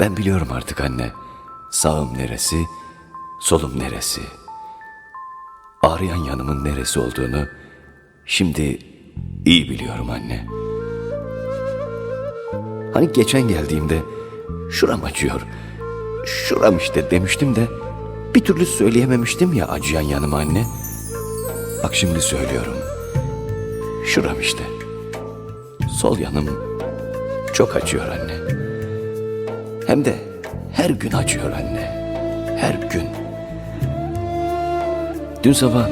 Ben biliyorum artık anne. Sağım neresi, solum neresi. Ağrıyan yanımın neresi olduğunu şimdi iyi biliyorum anne. Hani geçen geldiğimde şuram acıyor, şuram işte demiştim de bir türlü söyleyememiştim ya acıyan yanıma anne. Bak şimdi söylüyorum. Şuram işte. Sol yanım çok acıyor anne. Hem de her gün acıyor anne. Her gün. Dün sabah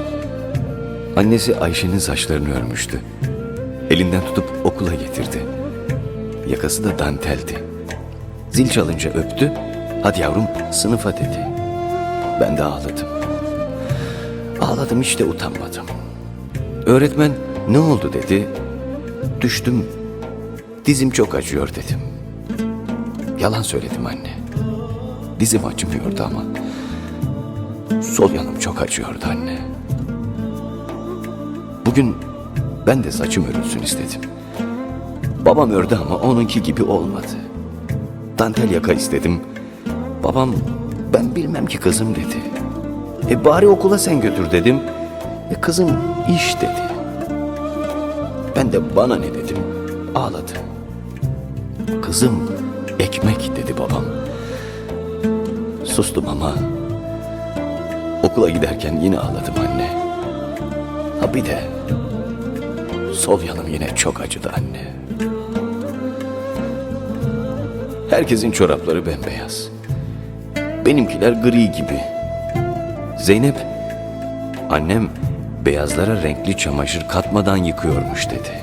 annesi Ayşe'nin saçlarını örmüştü. Elinden tutup okula getirdi. Yakası da danteldi. Zil çalınca öptü. Hadi yavrum sınıfa dedi. Ben de ağladım. Ağladım hiç de utanmadım. Öğretmen ne oldu dedi. Düştüm. Dizim çok acıyor dedim. Yalan söyledim anne. Dizim acımıyordu ama sol yanım çok acıyordu anne. Bugün ben de saçım örülsün istedim. Babam ördü ama onunki gibi olmadı. Dantel yaka istedim. Babam ben bilmem ki kızım dedi. E bari okula sen götür dedim. E kızım iş dedi. Ben de bana ne dedim ağladı. Kızım ekmek dedi babam. Sustum ama okula giderken yine ağladım anne. Ha bir de sol yanım yine çok acıdı anne. Herkesin çorapları bembeyaz. Benimkiler gri gibi. Zeynep, annem beyazlara renkli çamaşır katmadan yıkıyormuş dedi.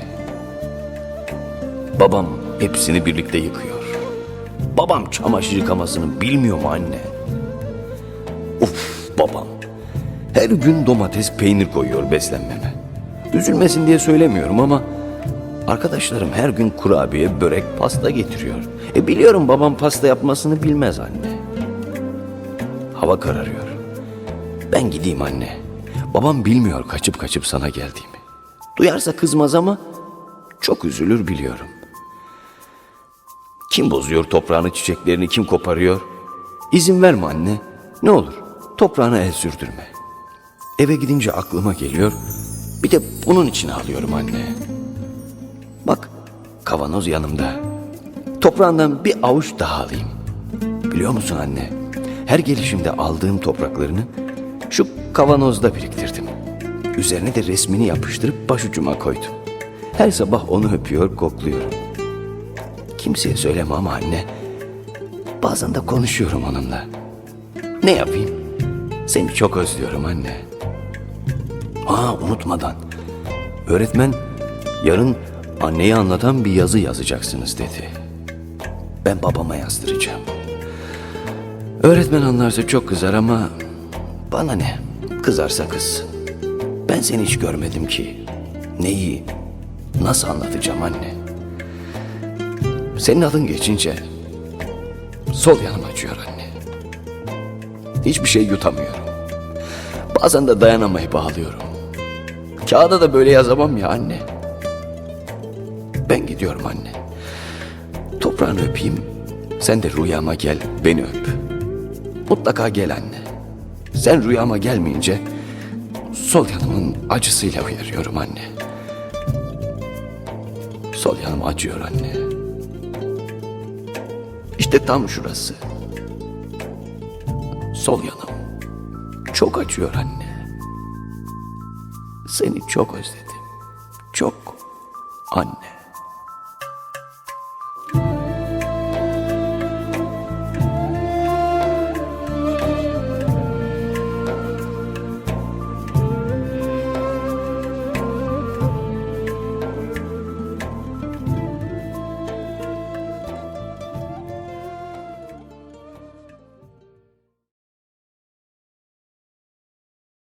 Babam hepsini birlikte yıkıyor. Babam çamaşır yıkamasını bilmiyor mu anne? Of babam. Her gün domates peynir koyuyor beslenmeme. Üzülmesin diye söylemiyorum ama arkadaşlarım her gün kurabiye, börek, pasta getiriyor. E biliyorum babam pasta yapmasını bilmez anne. Hava kararıyor. Ben gideyim anne. Babam bilmiyor kaçıp kaçıp sana geldiğimi. Duyarsa kızmaz ama çok üzülür biliyorum. Kim bozuyor toprağını çiçeklerini kim koparıyor? İzin verme anne. Ne olur toprağına el sürdürme. Eve gidince aklıma geliyor. Bir de bunun için ağlıyorum anne. Bak kavanoz yanımda. Toprağından bir avuç daha alayım. Biliyor musun anne? Her gelişimde aldığım topraklarını şu kavanozda biriktirdim. Üzerine de resmini yapıştırıp başucuma koydum. Her sabah onu öpüyor, kokluyorum. Kimseye söyleme ama anne. Bazen de konuşuyorum onunla. Ne yapayım? Seni çok özlüyorum anne. Aa unutmadan. Öğretmen yarın anneyi anlatan bir yazı yazacaksınız dedi. Ben babama yazdıracağım. Öğretmen anlarsa çok kızar ama bana ne? Kızarsa kızsın. Ben seni hiç görmedim ki. Neyi, nasıl anlatacağım anne? Senin adın geçince sol yanım acıyor anne. Hiçbir şey yutamıyorum. Bazen de dayanamayıp ağlıyorum. Kağıda da böyle yazamam ya anne. Ben gidiyorum anne. Toprağını öpeyim. Sen de rüyama gel, beni öp. Mutlaka gel anne. Sen rüyama gelmeyince sol yanımın acısıyla uyarıyorum anne. Sol yanım acıyor anne. İşte tam şurası. Sol yanım. Çok acıyor anne. Seni çok özledim. Çok anne.